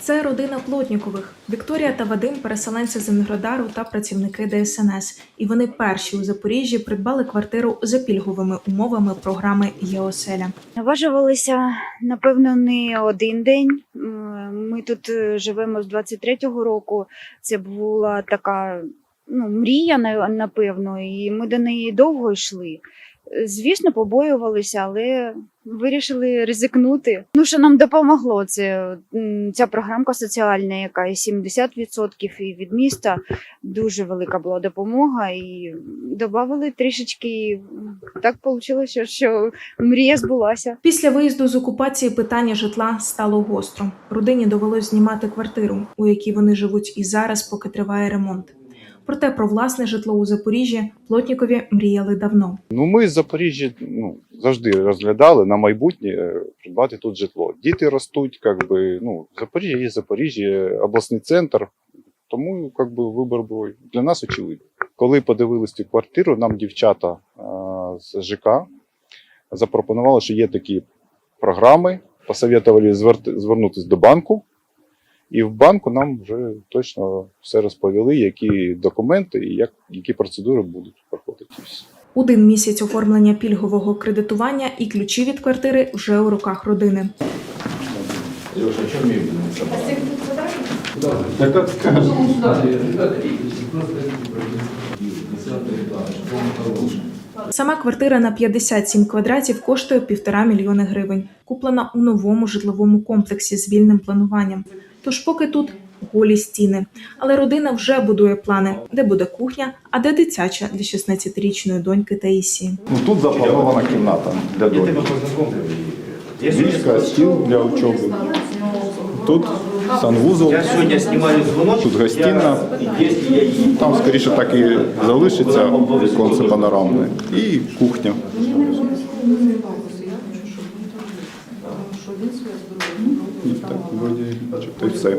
Це родина Плотнікових. Вікторія та Вадим переселенці з Енергодару та працівники ДСНС. І вони перші у Запоріжжі придбали квартиру за пільговими умовами програми «Єоселя». Наважувалися, напевно, не один день. Ми тут е, живемо з 23-го року. Це була така ну, мрія, на- напевно, і ми до неї довго йшли. Звісно, побоювалися, але вирішили ризикнути. Ну, що нам допомогло, це ця програмка соціальна, яка і 70% і від міста дуже велика була допомога. І додали трішечки. і Так вийшло, що мрія збулася. Після виїзду з окупації питання житла стало гостро. Родині довелось знімати квартиру, у якій вони живуть і зараз, поки триває ремонт. Проте про власне житло у Запоріжжі Плотнікові мріяли давно. Ну, ми з Запоріжжя ну, завжди розглядали на майбутнє е, придбати тут житло. Діти ростуть, как би, ну, Запоріжжя є Запоріжжя, обласний центр. Тому как би, вибір був для нас очевидний. Коли подивились цю квартиру, нам дівчата е, з ЖК запропонували, що є такі програми, посоветували звер- звернутися до банку. І в банку нам вже точно все розповіли, які документи і як, які процедури будуть проходити. Один місяць оформлення пільгового кредитування і ключі від квартири вже у руках родини. Сама квартира на 57 квадратів коштує півтора мільйони гривень. Куплена у новому житловому комплексі з вільним плануванням. Тож поки тут голі стіни. Але родина вже будує плани, де буде кухня, а де дитяча для 16-річної доньки Таїсії. Ну, тут запланована кімната для доньки. Ліжка, стіл для учоби. Тут санвузол, тут гостинна. Там, скоріше, так і залишиться віконце панорамне. І кухня. І так, вроді, то й все.